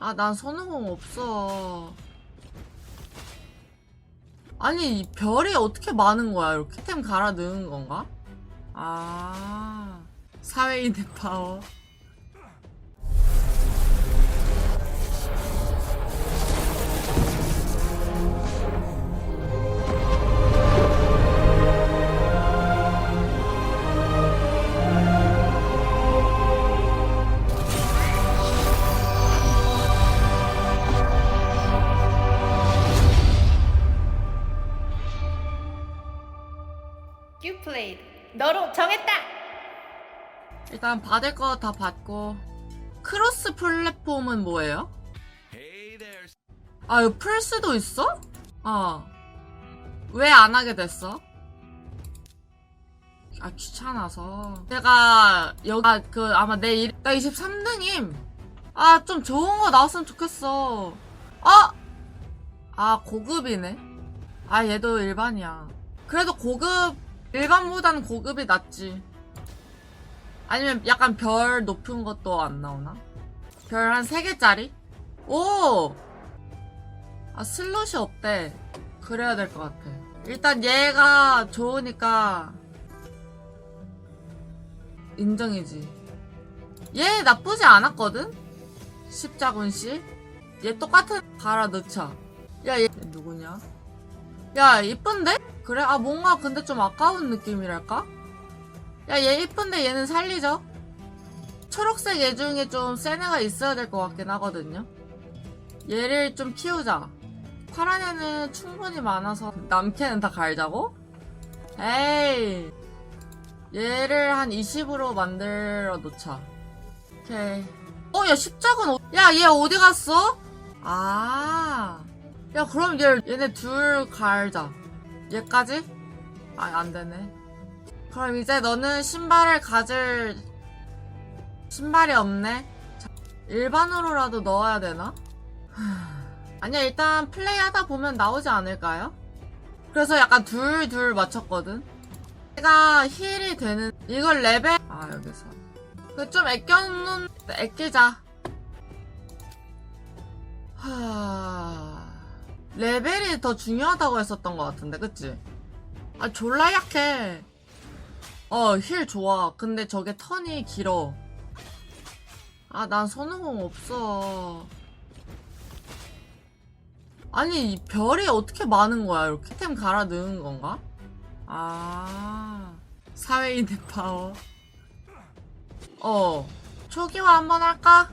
아, 난 손오공 없어. 아니, 이 별이 어떻게 많은 거야? 이렇게 템 갈아 넣은 건가? 아, 사회인의 파워. Played. 너로 정했다. 일단 받을 거 다 받고. 크로스 플랫폼은 뭐예요? 아, 이거 플스도 있어? 어. 왜 안 하게 됐어? 아, 귀찮아서. 내가, 여기, 아, 그, 아마 내 일, 나 23등임. 아, 좀 좋은 거 나왔으면 좋겠어. 아! 아, 고급이네. 아, 얘도 일반이야. 그래도 고급, 일반보다는 고급이 낫지. 아니면 약간 별 높은 것도 안 나오나? 별 한 3개짜리? 오! 아, 슬롯이 없대. 그래야 될 것 같아. 일단 얘가 좋으니까, 인정이지. 얘 나쁘지 않았거든? 십자군 씨? 얘 똑같은 갈아 넣자. 야, 얘 누구냐? 야, 이쁜데? 그래? 아, 뭔가 근데 좀 아까운 느낌이랄까? 야, 얘 이쁜데 얘는 살리죠? 초록색 얘 중에 좀 센 애가 있어야 될 것 같긴 하거든요. 얘를 좀 키우자. 파란 애는 충분히 많아서 남캐는 다 갈자고? 에이. 얘를 한 20으로 만들어 놓자. 오케이. 어, 야, 십자군, 어- 야, 얘 어디 갔어? 아. 야, 그럼 얘, 얘네 둘 갈자. 얘까지? 아, 안 되네. 그럼 이제 너는 신발을 가질 신발이 없네. 자, 일반으로라도 넣어야 되나? 하, 아니야 일단 플레이 하다 보면 나오지 않을까요? 그래서 약간 둘둘 맞췄거든. 얘가 힐이 되는 이걸 레벨 아 여기서 그좀 아껴놓는 아끼자. 하 레벨이 더 중요하다고 했었던 것 같은데 그치? 아 졸라 약해. 어, 힐 좋아. 근데 저게 턴이 길어. 아, 난 손오공 없어. 아니, 이 별이 어떻게 많은 거야? 이렇게 템 갈아 넣은 건가? 아, 사회인의 파워. 어, 초기화 한번 할까?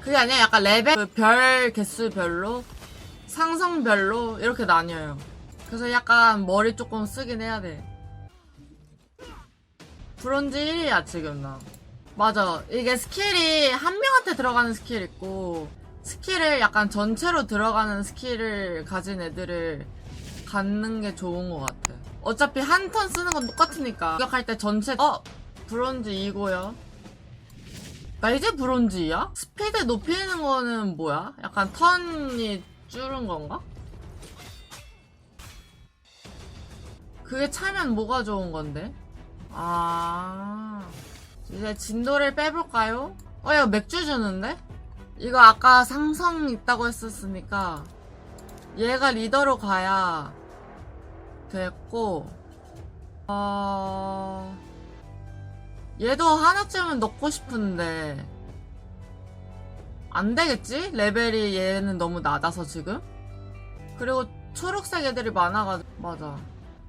그게 아니야. 약간 레벨, 그 별 개수별로, 상성별로, 이렇게 나뉘어요. 그래서 약간 머리 조금 쓰긴 해야 돼. 브론즈 1이야 지금 나 맞아 이게 스킬이 한 명한테 들어가는 스킬 있고 스킬을 약간 전체로 들어가는 스킬을 가진 애들을 갖는 게 좋은 것 같아 어차피 한 턴 쓰는 건 똑같으니까 공격할 때 전체 어? 브론즈 2고요 나 이제 브론즈 2야? 스피드 높이는 거는 뭐야? 약간 턴이 줄은 건가? 그게 차면 뭐가 좋은 건데? 아, 이제 진도를 빼볼까요? 어, 이거 맥주 주는데? 이거 아까 상성 있다고 했었으니까, 얘가 리더로 가야 됐고, 어, 얘도 하나쯤은 넣고 싶은데, 안 되겠지? 레벨이 얘는 너무 낮아서 지금? 그리고 초록색 애들이 많아가지고, 맞아.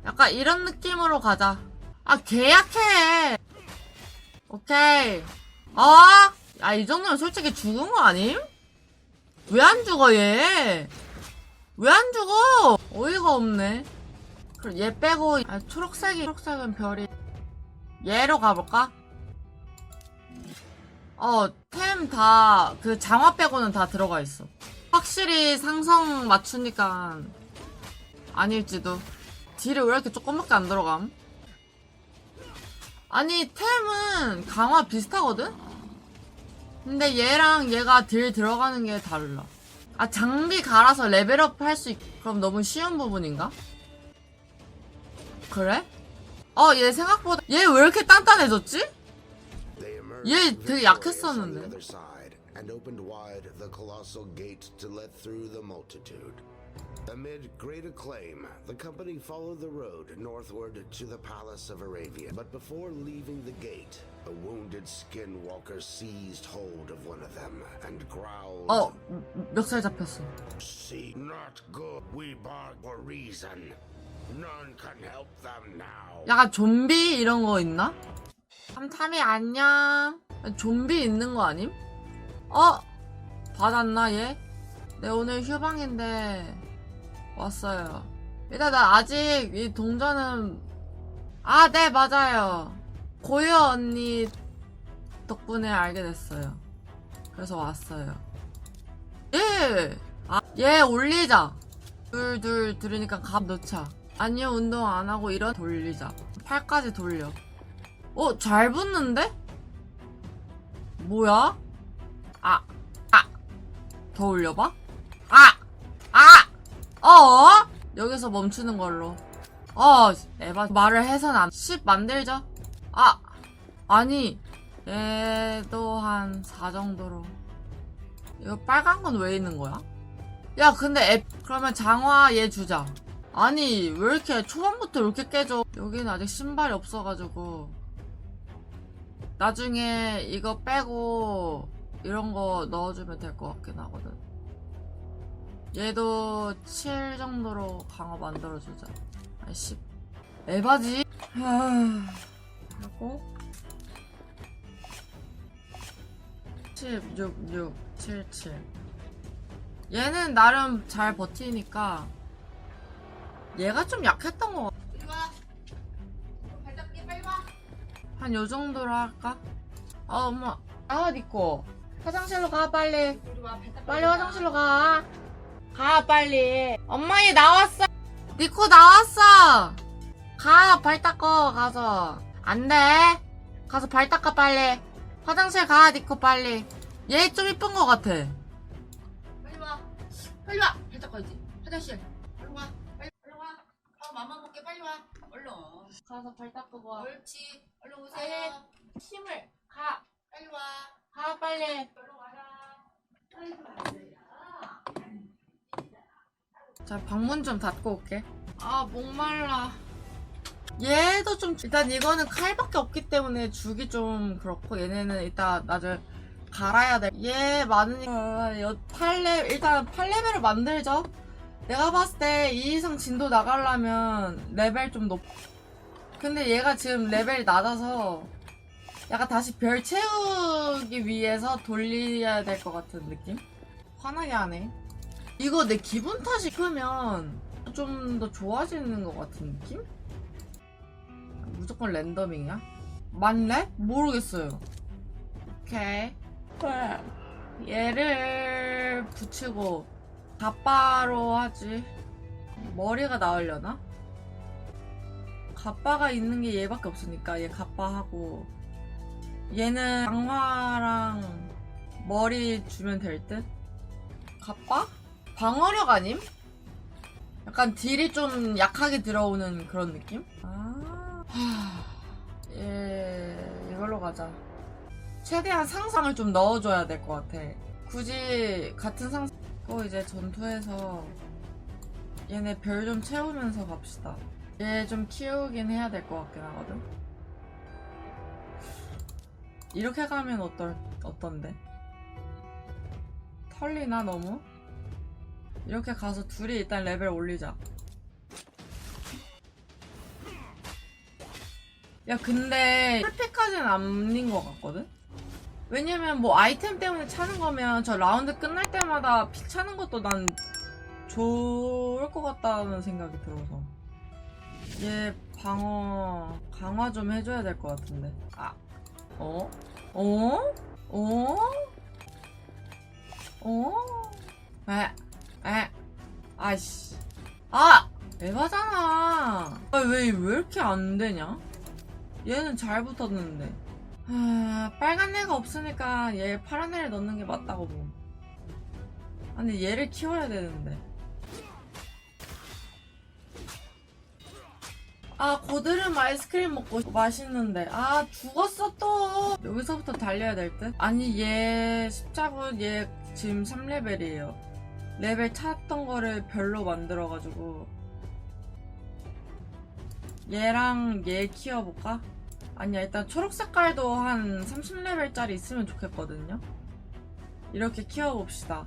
약간 이런 느낌으로 가자. 아, 계약해! 오케이. 어? 아, 이 정도면 솔직히 죽은 거 아님? 왜 안 죽어, 얘? 왜 안 죽어? 어이가 없네. 그럼 얘 빼고, 아, 초록색이, 초록색은 별이. 얘로 가볼까? 어, 템 다, 그 장화 빼고는 다 들어가 있어. 확실히 상성 맞추니까, 아닐지도. 딜이 왜 이렇게 조금밖에 안 들어감? 아니 템은 강화 비슷하거든? 근데 얘랑 얘가 딜 들어가는 게 달라 아 장비 갈아서 레벨업 할 수 있... 그럼 너무 쉬운 부분인가? 그래? 어 얘 생각보다 얘 왜 이렇게 단단해졌지? 얘 되게 약했었는데. and opened wide the colossal gate to let through the multitude. Amid great acclaim, the company followed the road northward to the Palace of Arabia. But before leaving the gate, a wounded skinwalker seized hold of one of them and growled, 어, 멱살 잡혔어. See, not good. We bark for reason. None can help them now. 약간 좀비 이런 거 있나? 삼삼이 안녕. 좀비 있는 거 아님? 어? 받았나 얘? 네 오늘 휴방인데 왔어요. 일단 나 아직 이 동전은 아 네 맞아요. 고요 언니 덕분에 알게 됐어요. 그래서 왔어요. 예. 아, 얘 올리자. 둘, 둘, 들으니까 값 넣자. 아니요, 운동 안 하고 이런 돌리자. 팔까지 돌려. 어, 잘 붙는데? 뭐야? 아, 아. 더 올려봐? 아! 아! 어? 여기서 멈추는 걸로. 어, 에바, 말을 해선 안, 10 만들자. 아! 아니, 얘도 한 4 정도로. 이거 빨간 건 왜 있는 거야? 야, 근데 앱, 그러면 장화 얘 주자. 아니, 왜 이렇게 초반부터 이렇게 깨져? 여기는 아직 신발이 없어가지고. 나중에 이거 빼고 이런 거 넣어주면 될 것 같긴 하거든. 얘도 7 정도로 강화 만들어주자. 아이, 10. 에바지? 하... 하고. 7, 6, 6, 7, 7. 얘는 나름 잘 버티니까 얘가 좀 약했던 거 같아. 한 요 정도로 할까? 아 엄마 아 니꺼 화장실로 가 빨리 빨리 화장실로 가. 가 빨리 엄마 얘 나왔어 니코 나왔어 가 발 닦어 가서 안돼 가서 발 닦아 빨리 화장실 가 니코 빨리 얘 좀 이쁜 거 같아 빨리 와. 빨리 와. 발 닦아야지. 화장실. 빨리 와. 빨리 와. 빨리. 얼른. 가서 발 닦고 와 옳지. 얼른. 오세요. 힘을 가 빨리 와. 가 빨리 얼른 와라. 자, 방문 좀 닫고 올게. 아, 목말라. 얘도 좀, 일단 이거는 칼밖에 없기 때문에 주기 좀 그렇고, 얘네는 이따 나중에 갈아야 돼. 얘 많으니까, 여, 8레, 일단 8레벨을 만들죠? 내가 봤을 때 이 이상 진도 나가려면 레벨 좀 높, 근데 얘가 지금 레벨이 낮아서, 약간 다시 별 채우기 위해서 돌려야 될 것 같은 느낌? 화나게 하네. 이거 내 기분 탓이 크면 좀 더 좋아지는 것 같은 느낌? 무조건 랜덤이야? 맞네? 모르겠어요. 오케이. 얘를 붙이고 가빠로 하지. 머리가 나으려나? 가빠가 있는 게 얘밖에 없으니까 얘 가빠하고 얘는 강화랑 머리 주면 될 듯? 가빠? 방어력 아님? 약간 딜이 좀 약하게 들어오는 그런 느낌? 아, 하... 예, 이걸로 가자. 최대한 상상을 좀 넣어줘야 될 것 같아. 굳이 같은 상상, 또 이제 전투에서 얘네 별 좀 채우면서 갑시다. 얘 좀 키우긴 해야 될 것 같긴 하거든. 이렇게 가면 어떨, 어떤데? 털리나 너무? 이렇게 가서 둘이 일단 레벨 올리자. 야, 근데 풀패까지는 아닌 것 같거든? 왜냐면 뭐 아이템 때문에 차는 거면 저 라운드 끝날 때마다 피 차는 것도 난 좋을 것 같다는 생각이 들어서. 얘 방어 강화 좀 해줘야 될 것 같은데. 아, 어? 어? 어? 어? 에? 에? 아이씨. 아! 에바잖아. 아, 왜, 왜 이렇게 안 되냐? 얘는 잘 붙었는데. 아, 빨간 애가 없으니까 얘 파란 애를 넣는 게 맞다고 보. 아니, 얘를 키워야 되는데. 아 고드름 아이스크림 먹고 맛있는데 아 죽었어 또 여기서부터 달려야 될 듯? 아니 얘 십자군 얘 지금 3레벨이에요 레벨 찾았던 거를 별로 만들어가지고 얘랑 얘 키워볼까? 아니야 일단 초록 색깔도 한 30레벨짜리 있으면 좋겠거든요. 이렇게 키워봅시다